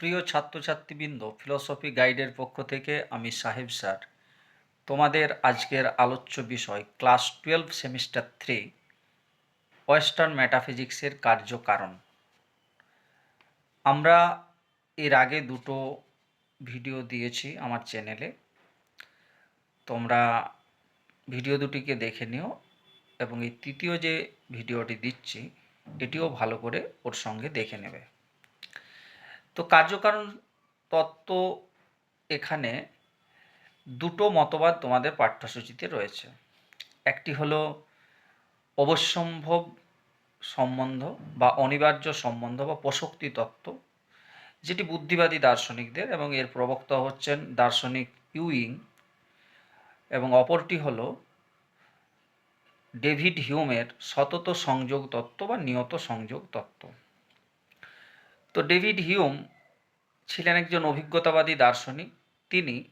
প্রিয় ছাত্রছাত্রীবৃন্দ ফিলসফি গাইডের পক্ষ থেকে আমি সাহেব স্যার। তোমাদের আজকের আলোচ্য বিষয় class twelve semester three western ম্যাটাফিজিক্সের কার্যকারণ আমরা এর আগে দুটো ভিডিও দিয়েছি আমার চ্যানেলে তোমরা ভিডিও দুটিকে দেখে নিও এবং এই তৃতীয় যে ভিডিওটি দিচ্ছি, এটিও ভালো করে ওর সঙ্গে দেখে নেবে। তো কার্যকারণ তত্ত্ব এখানে দুটো মতবাদ তোমাদের পাঠ্যসূচিতে রয়েছে। একটি হলো অবশ্যম্ভব সম্বন্ধ বা অনিবার্য সম্বন্ধ বা প্রশক্তি তত্ত্ব, যেটি বুদ্ধিবাদী দার্শনিকদের এবং এর প্রবক্তা হচ্ছেন দার্শনিক ইউইং এবং অপরটি হল ডেভিড হিউমের সতত সংযোগ তত্ত্ব বা নিয়ত সংযোগ তত্ত্ব। তো ডেভিড হিউম ছিলেন একজন অভিজ্ঞতাবাদী দার্শনিক। তিনি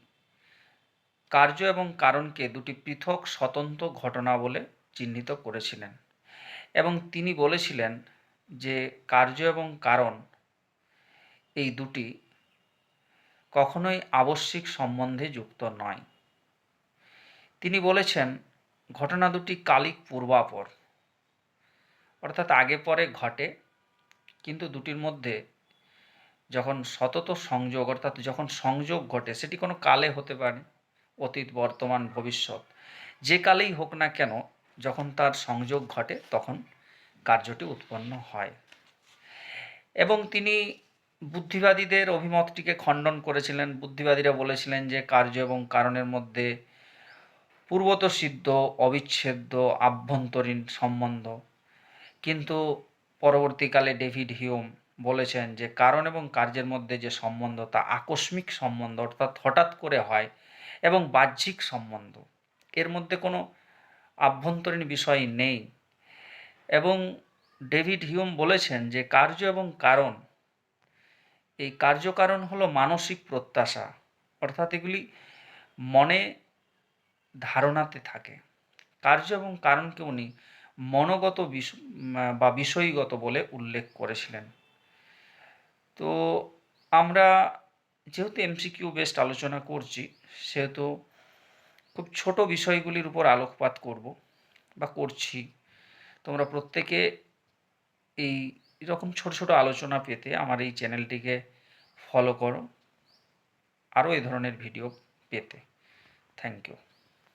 কার্য এবং কারণকে দুটি পৃথক স্বতন্ত্র ঘটনা বলে চিহ্নিত করেছিলেন এবং তিনি বলেছিলেন যে কার্য এবং কারণ এই দুটি কখনোই আবশ্যিক সম্বন্ধে যুক্ত নয়। তিনি বলেছেন, ঘটনা দুটি কালিক পূর্বাপর, অর্থাৎ আগে পরে ঘটে কিন্তু দুটির মধ্যে যখন সতত সংযোগ, অর্থাৎ যখন সংযোগ ঘটে, সেটি কোনো কালে হতে পারে, অতীত, বর্তমান, ভবিষ্যৎ। যে কালেই হোক না কেন, যখন তার সংযোগ ঘটে, তখন কার্যটি উৎপন্ন হয়। এবং তিনি বুদ্ধিবাদীদের অভিমতটিকে খণ্ডন করেছিলেন। বুদ্ধিবাদীরা বলেছিলেন যে, কার্য এবং কারণের মধ্যে পূর্বত সিদ্ধ অবিচ্ছেদ্য, আভ্যন্তরীণ সম্বন্ধ। কিন্তু পরবর্তীকালে ডেভিড হিউম বলেছেন যে কারণ এবং কার্যের মধ্যে যে সম্বন্ধ তা আকস্মিক সম্বন্ধ, অর্থাৎ হঠাৎ করে হয় এবং বাহ্যিক সম্বন্ধ। এর মধ্যে কোনো আভ্যন্তরীণ বিষয় নেই। এবং ডেভিড হিউম বলেছেন যে কার্য এবং কারণ, এই কার্যকারণ হলো মানসিক প্রত্যাশা, অর্থাৎ এগুলি মনে ধারণাতে থাকে। কার্য এবং কারণকে উনি মনোগত বা বিষয়গত বলে উল্লেখ করেছিলেন। তো আমরা যেহেতু এমসিকিউ বেস্ট আলোচনা করছি, সেহেতু খুব ছোট বিষয়গুলির উপর আলোকপাত করব বা করছি। তোমরা প্রত্যেকে এই এরকম ছোট ছোট আলোচনা পেতে আমার এই চ্যানেলটিকে ফলো করো। আরও এই ধরনের ভিডিও পেতে। Thank you